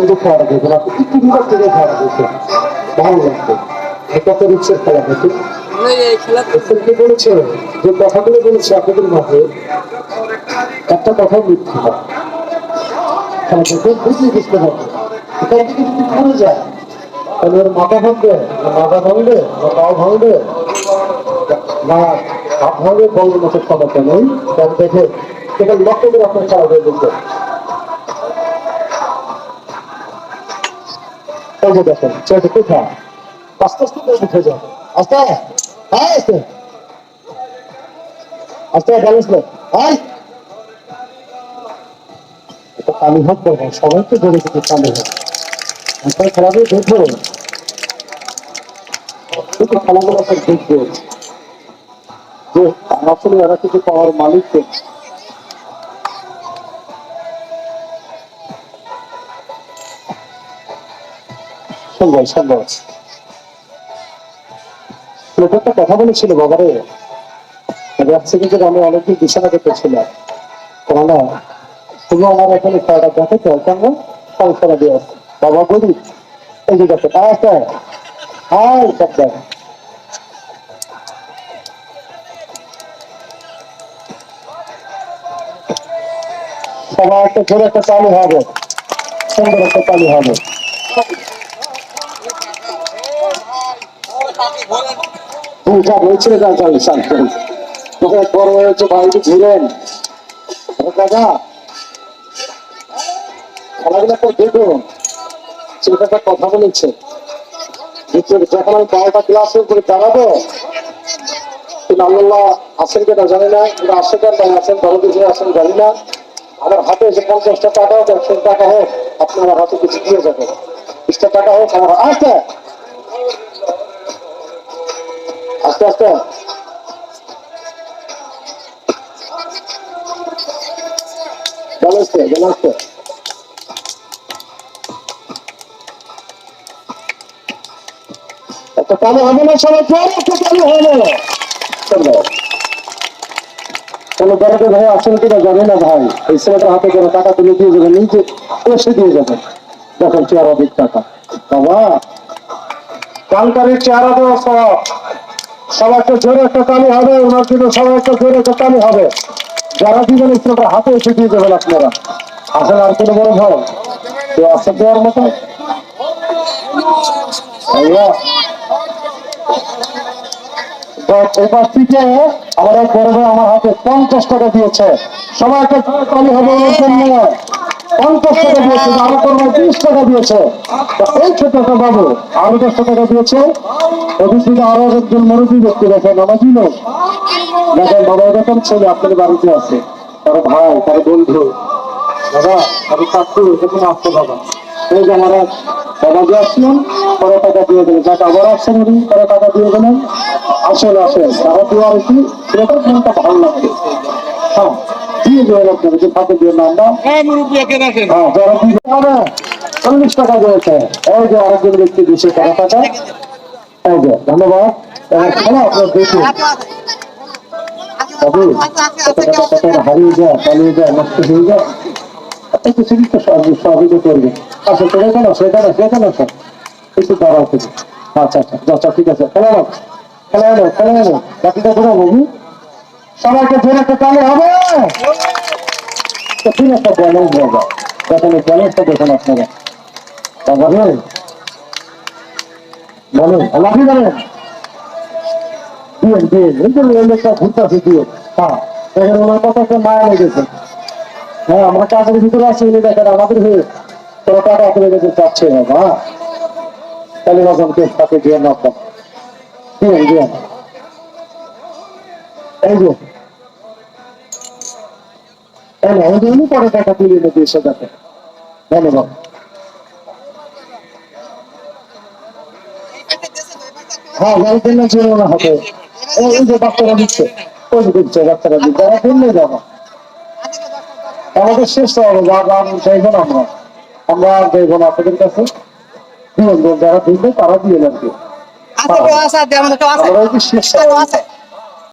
যে একটু দূর থেকে ভালো লাগবে এটা তো রিক্সের খেলা দেখুন কি বলেছে? যে কথাগুলো বলেছে আপনাদের মাঝে একটা কথা মিথ্যা হয় খেলা দেখুন বুঝলে বুঝতে হবে। এখান থেকে যদি পড়ে যায় তাহলে ওর মাথা ভাঙবে মাথা ভাঙবে পাও ভাঙবে না ভাঙবে বলবে মতো ক্ষমতা নেই তার দেখে? সেটা লক্ষ্য করে আপনার খেলা হয়ে আস্তে করে তো ধরে কিন্তু পানি হোক আপনার খেলাগুলো দেখব কিন্তু খেলাগুলো আপনার দেখব যে আসলে এরা কিছু পাওয়ার মালিক একটা কথা বলেছিল বাবারে। এক সেকেন্ডের আমি অনেকদিন বিছানা করতেছিলাম কেননা, তুমি আমার এখানে খেলাটা দেখো কেন সংসারা দিয়ে বাবা বলি, এই যে আচ্ছা হাই সব দেখ। সবার একটা জোরে একটা চালু হবে। সুন্দর একটা চালু হবে। তুমি যা বলছিলে যা যাই শান্ত তোকে বড় হয়েছে, বাড়িতে ঝিলেন দাদা? খেলাধুলা করে দেখুন ছেলেটা কথা বলেছে। যখন আমি বারোটা ক্লাসের উপরে দাঁড়াবো আল্লাহ আসেন কেনা জানি না, কিন্তু আসে কেন আসেন কিছু আসেন জানি না। আমার হাতে এসে পঞ্চাশটা টাকা হোক একশো টাকা হোক, আপনি আমার হাতে কিছু দিয়ে যাবেন। বিশটা টাকা হোক, আমার আস্তে আস্তে আস্তে। ব্যালেন্স করে ব্যালেন্স করে একটা কালো হবে না সবাই জোরে একটা কালো হবে। সুন্দর কোনো বেড়াতে ভাই আসেন কিনা জানি না ভাই। এই ছেলেটার হাতে করে টাকা তুলে দিয়ে যাবে, নিজে এসে দিয়ে যাবে। দেখেন চেয়ারা দিক টাকা। বাবা, কালকারের চেহারা দেওয়া সব। সবাই জোরে একটা তালি হবে, ওনার জন্য সবাই একটা জোরে একটা তালি হবে। যারা দিবেন হাতে এসে দিয়ে যাবেন আপনারা। আসেন আর কোনো বড় ভাই? তো আসে দেওয়ার মতো? এবার থেকে আমার এক আমার হাতে পঞ্চাশ টাকা দিয়েছে। সবাই একটা হবে পঞ্চাশ টাকা দিয়েছে আরও করব তিরিশ টাকা দিয়েছে। এই ছোটটা বাবু আরও দশটা টাকা দিয়েছে। আরও একজন মরুদি ব্যক্তি দেখেন নামাজি লোক দেখেন বাবা, এরকম ছেলে আপনাদের বাড়িতে আছে। তার ভাই, তার বন্ধু। দাদা তাদের চাকরি এরকম আসতে বাবা। এই যে আমার এক দিয়ে আসলেন পরে টাকা দিয়ে দেবেন। যাকে আবার আসছেন উনি পরে টাকা দিয়ে দেবেন। আসেন আসেন তারা দিয়ে আর কি মনটা ভালো লাগবে হ্যাঁ দিয়ে দেবেন আপনাকে যে দিয়ে হ্যাঁ হ্যাঁ যারা হবে চল্লিশ টাকা দিয়েছে। এই যে আরেকজন ব্যক্তি টাকা টাকা এই যে ধন্যবাদ। খেলা আপনার দেখুন টাকা হারিয়ে যায় পালিয়ে যায় নষ্ট হয়ে যায়। এই কিছু কিছু সহযোগ সহযোগিতা করবে। আচ্ছা সেটা কেন সেটা না সেটা না স্যার কিছু দাঁড়াও আচ্ছা আচ্ছা আচ্ছা ঠিক আছে। খেলা নাও খেলা নাও, খেলা বাকিটা সবাইকে জোরে একটা তালে হবে। ঠিক একটা ব্যালেন্স বাবা দেখেন এই ব্যালেন্সটা দেখুন আপনারা। রে বলেন লাফি বলেন দিয়ে দিয়ে, এই যে লোকটা ঘুরতেছে, দিয়ে। হ্যাঁ দেখেন ওনার কথা একটা মায়া লেগেছে। হ্যাঁ আমরা কাজের ভিতরে আছি উনি দেখেন আমাদের হয়ে তোরা টাকা করে চাচ্ছে বাবা হ্যাঁ তাহলে তাকে না না উনি পরে টাকা তুলে ধন্যবাদ। হ্যাঁ না এই এই যে দিচ্ছে ওই দিচ্ছে বাচ্চারা দিচ্ছে তারা কিনলে যাব। আমাদের শেষ হবে যা গান চাইব না আমরা। আমরা আর চাইব না আপনাদের কাছে। যারা দিবে তারা দিয়ে যাবে। কেউ আছে? আমাদের কেউ আছে শেষ আছে?